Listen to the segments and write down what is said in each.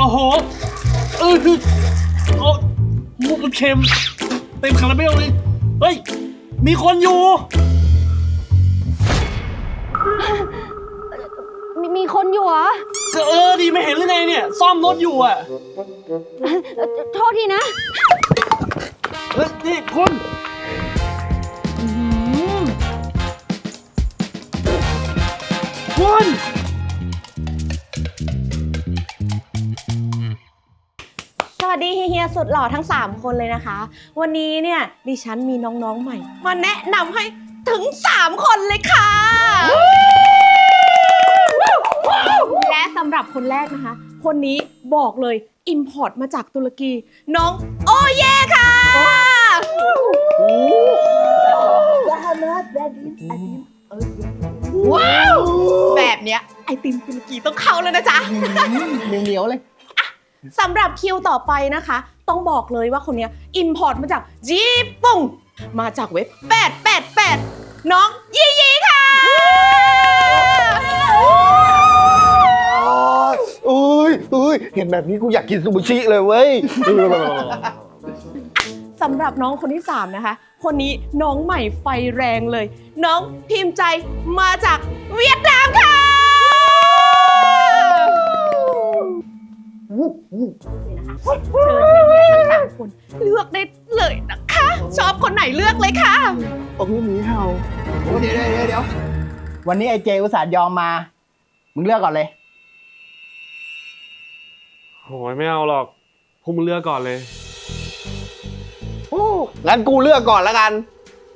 โอ้โหเออคือโอ้มุกมันเค็ม เต็มคาราเบลเลย เฮ้ย มีคนอยู่ มีมีคนอยู่เหรอก็เออดีไม่เห็นหรือไงเนี่ย ซ่อมรถอยู่อะ เอ่อโทษทีนะ เฮ้ย นี่คุณอื้อหือคุณ ดีเฮียๆสุดหล่อทั้ง 3 คนเลยนะคะ วันนี้เนี่ยดิฉันมีน้องๆใหม่ มาแนะนำให้ถึง 3 คนเลยค่ะ และสำหรับคนแรกนะคะ คนนี้บอกเลยอิมพอร์ตมาจากตุรกี น้องโอเย่ค่ะว้าว แบบเนี้ยไอติมตุรกีต้องเข้าแล้วนะจ๊ะ เหนียวๆเลย สำหรับคิวต่อไปนะคะ ต้องบอกเลยว่าคนเนี้ยอินพอร์ตมาจากญี่ปุ่นมาจากเว็บ 888 น้องยี่ยี่ค่ะอุ้ยอุ้ยเห็นแบบนี้กูอยากกินซูชิเลยเว้ย สำหรับน้องคนที่ 3 นะคะ คนนี้น้องใหม่ไฟแรงเลย น้องพิมพ์ใจมาจากเวียดนามค่ะ นี่นะคะเชิญเฮียๆทั้งสามคนเลือกได้เลยนะคะ ชอบคนไหนเลือกเลยค่ะ โอ้โหหมีเห่าโอ้เดี๋ยวเดี๋ยวเดี๋ยววันนี้ไอ้เจอุตส่าห์ยอมมา มึงเลือกก่อนเลย โหยไม่เอาหรอกพวกมึงเลือกก่อนเลย โอ้งั้นกูเลือกก่อนแล้วกัน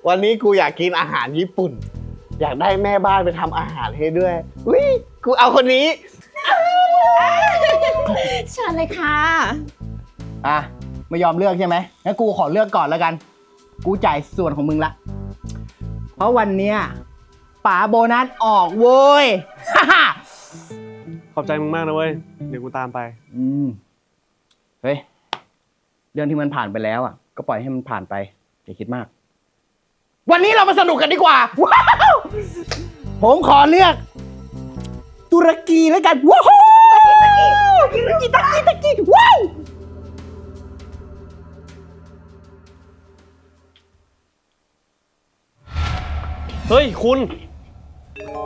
วันนี้กูอยากกินอาหารญี่ปุ่น อยากได้แม่บ้านไปทำอาหารให้ด้วยอุ้ยกูเอาคนนี้ เชิญเลยค่ะ อะไม่ยอมเลือกใช่ไหมงั้นกูขอเลือกก่อนแล้วกัน กูจ่ายส่วนของมึงละ เพราะวันเนี้ยป๋าโบนัสออกโว้ย ขอบใจมึงมากนะเว้ย เดี๋ยวกูตามไป อืมเฮ้ย เรื่องที่มันผ่านไปแล้วอะ ก็ปล่อยให้มันผ่านไป อย่าคิดมาก วันนี้เรามาสนุกกันดีกว่า ว้าว ผมขอเลือก ตุรกีแล้วกันว้าวตุร กีตุรกีตุรกีว้าวเฮ้ยคุณ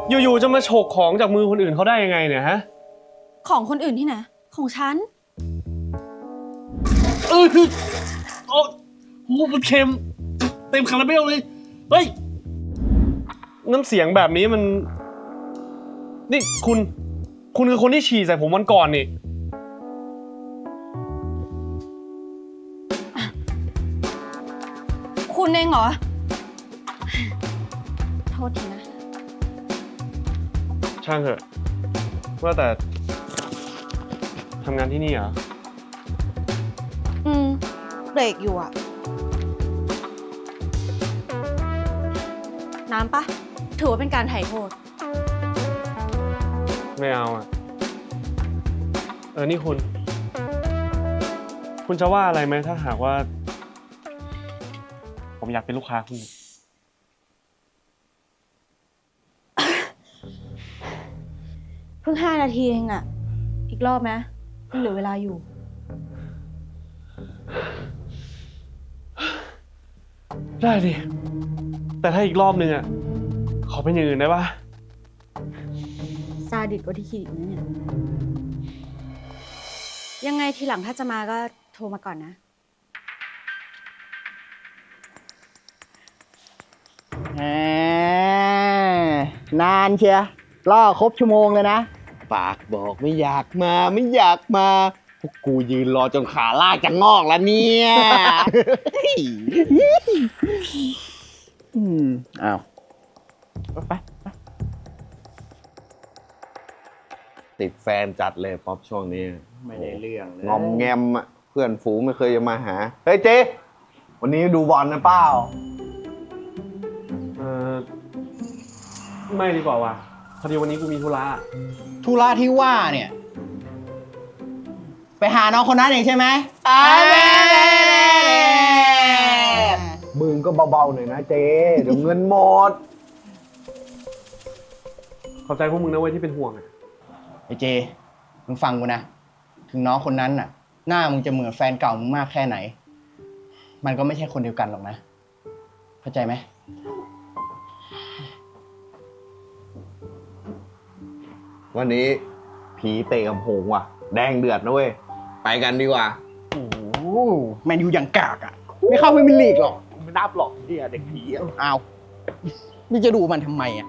อยู่ๆจะมาฉกของจากมือคนอื่นเขาได้ยังไงเนี่ยฮะ ของคนอื่นที่ไหนของฉัน เออคือโอ้มุกมันเค็ม เต็มคาราเบลเลย เฮ้ย น้ำเสียงแบบนี้มัน นี่คุณ คุณคือคนที่ฉี่ใส่ผมวันก่อนนี่ องเหรอ โทษทีนะ ช่างเถอะ ว่าแต่ทำงานที่นี่เหรอ อืม เบรกอยู่อะน้ำปะ ถือว่าเป็นการไถ่โทษ ไม่เอาอะ เออ นี่คุณ คุณจะว่าอะไรไหมถ้าหากว่า ผมอยากเป็นลูกค้าคุณเพิ่งห้านาทีเองอะอีกรอบไหมยังเหลือเวลาอยู่ ได้ดิ แต่ถ้าอีกรอบนึงอะ ขอเป็นอย่างอื่นได้ปะซาดิสกว่าที่คิดอีกนะเนี่ย ยังไงทีหลังถ้าจะมาก็โทรมาก่อนนะ นานเชียล่อครบชั่วโมงเลยนะ ปากบอกไม่อยากมาไม่อยากมาพวกกูยืนรอจนขาลากจะงอกแล้วเนี่ยอืมอ้าวไปติดแฟนจัดเลยป๊อปช่วงนี้ ไม่ได้เรื่องเลยงอมแงมอะเพื่อนฝูงไม่เคยจะมาหา เฮ้ยเจ๊วันนี้ดูบอลนะเป้า ไม่ดีกว่าว่ะพอดีวันนี้กูมีธุระธุระที่ว่าเนี่ย ไปหาน้องคนนั้นเองใช่ไหมมึงก็เบาๆหน่อยนะเจ๊เดี๋ยวเงินหมด ขอบใจพวกมึงนะเว้ยที่เป็นห่วงอะไอเจ มึงฟังกูนะ ถึงน้องคนนั้นน่ะ หน้ามึงจะเหมือนแฟนเก่ามึงมากแค่ไหน มันก็ไม่ใช่คนเดียวกันหรอกนะ เข้าใจไหม วันนี้ผีเตะกับหงว่ะ แดงเดือดนะเว้ย ไปกันดีกว่า โอ้โหแมนยูอย่างกากอะ ไม่เข้าไม่มีลีกหรอกไม่นับหรอกเฮียเด็กผีอะอ้าวนี่จะดูมันทำไมอะ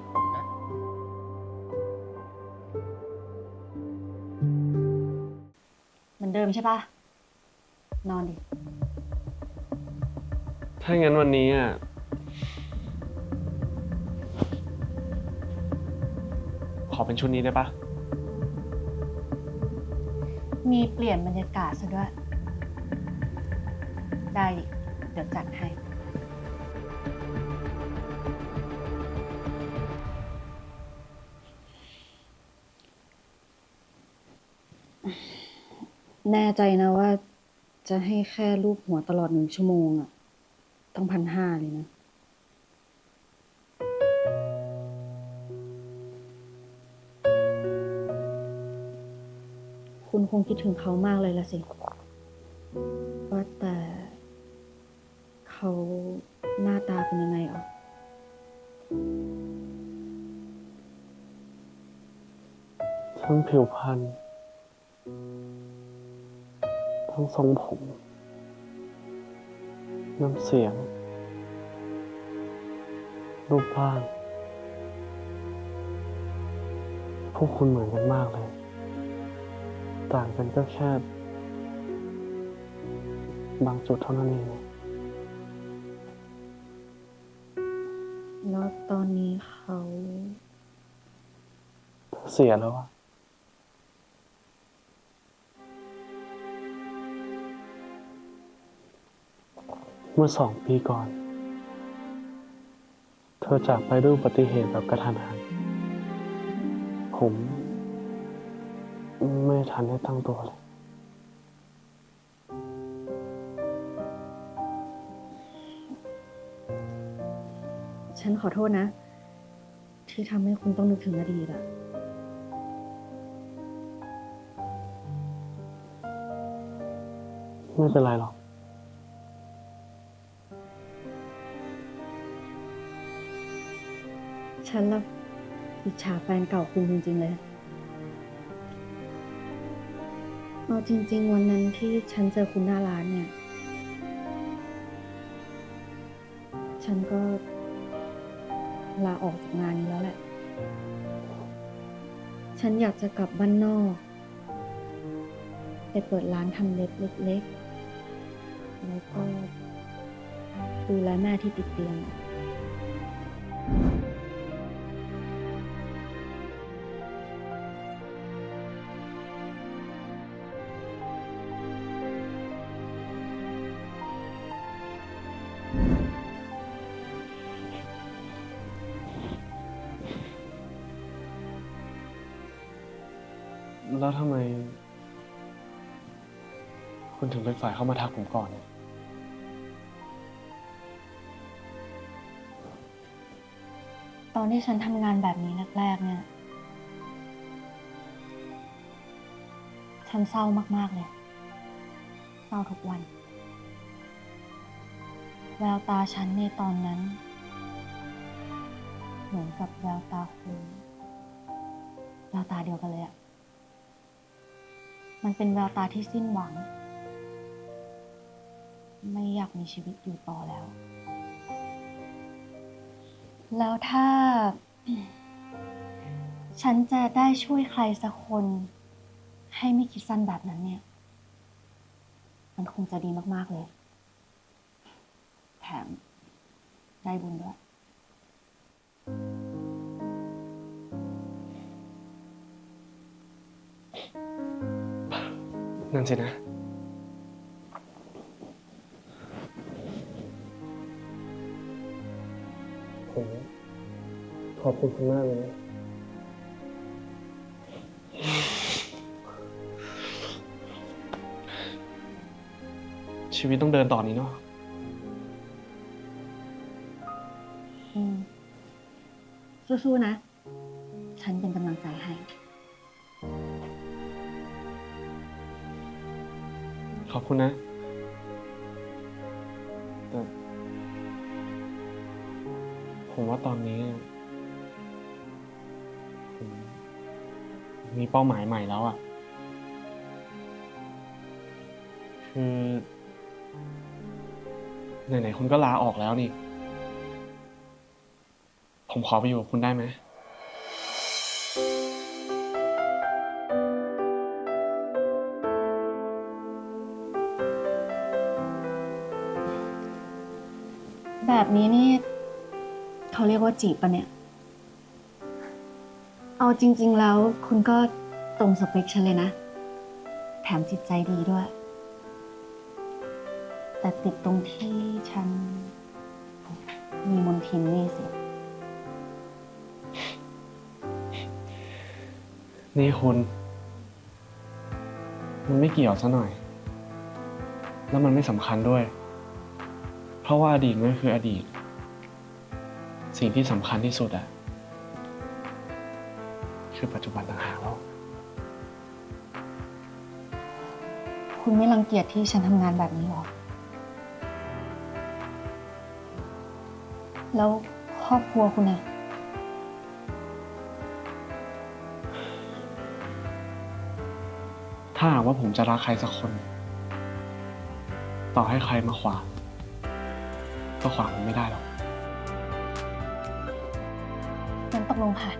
เหมือนเดิมใช่ปะนอนดิ ถ้างั้นวันนี้อะ เป็นชุดนี้ได้ปะมีเปลี่ยนบรรยากาศซะด้วย ได้ดิเดี๋ยวจัดให้ แน่ใจนะว่าจะให้แค่รูปหัวตลอดหนึ่งชั่วโมงอะต้องพันห้าเลยนะ คงคิดถึงเขามากเลยละสิว่าแต่เขาหน้าตาเป็นยังไงอะทั้งผิวพรรณทั้งทรงผม น้ำเสียง รูปร่าง พวกคุณเหมือนกันมากเลย ต่างกันก็แค่บางจุดเท่านั้นเอง แล้วตอนนี้เขาเสียแล้วอะเมื่อสองปีก่อน เธอจากไปด้วยอุบัติเหตุแบบกระทันหันผม ไม่ทันได้ตั้งตัวเลยฉันขอโทษนะ ที่ทำให้คุณต้องนึกถึงอดีตอะไม่เป็นไรหรอก ฉันละอิจฉาแฟนเก่าคุณจริงๆเลย เอาจริง ๆ วันนั้นที่ฉันเจอคุณหน้าร้านเนี่ย ฉันก็ลาออกจากงานนี้แล้วแหละ ฉันอยากจะกลับบ้านนอก ไปเปิดร้านทำเล็บเล็ก ๆ แล้วก็ดูแลแม่ที่ติดเตียง แล้วทำไม คุณถึงเป็นฝ่ายเข้ามาทักผมก่อนเนี่ยตอนที่ฉันทำงานแบบนี้แรกๆเนี่ย ฉันเศร้ามากๆเลย เศร้าทุกวัน แววตาฉันในตอนนั้น เหมือนกับแววตาคุณแววตาเดียวกันเลยอะ มันเป็นแววตาที่สิ้นหวัง ไม่อยากมีชีวิตอยู่ต่อแล้ว แล้วถ้า ฉันจะได้ช่วยใครสักคน ให้ไม่คิดสั้นแบบนั้นเนี่ย มันคงจะดีมาก ๆ เลย แถมได้บุญด้วย นั่นสินะ ผมขอบคุณคุณมากเลยนะชีวิตต้องเดินต่อนี้เนาะอืมสู้ๆนะ ฉันเป็นกำลังใจให้ อบคุณนะ แต่ ผมว่าตอนนี้ผมมีเป้าหมายใหม่แล้วอะคือไหนๆคุณก็ลาออกแล้วนี่ ผมขอไปอยู่กับคุณได้ไหม แบบนี้นี่ เขาเรียกว่าจีบปะเนี่ย เอาจริง ๆ แล้วคุณก็ตรงสเปคฉันเลยนะ แถมจิตใจดีด้วย แต่ติดตรงที่ฉัน มีมนทินนี่สิ นี่คุณ มันไม่เกี่ยวซะหน่อย แล้วมันไม่สำคัญด้วย ราะว่าอดีตมันก็คืออดีต สิ่งที่สำคัญที่สุดอะคือปัจจุบันต่างหากแล้ว คุณไม่รังเกียจที่ฉันทำงานแบบนี้หรอ แล้วครอบครัวคุณอะถ้าหากว่าผมจะรักใครสักคน ต่อให้ใครมาขวาง ก็ขวางมันไม่ได้หรอกงั้นตกลงค่ะ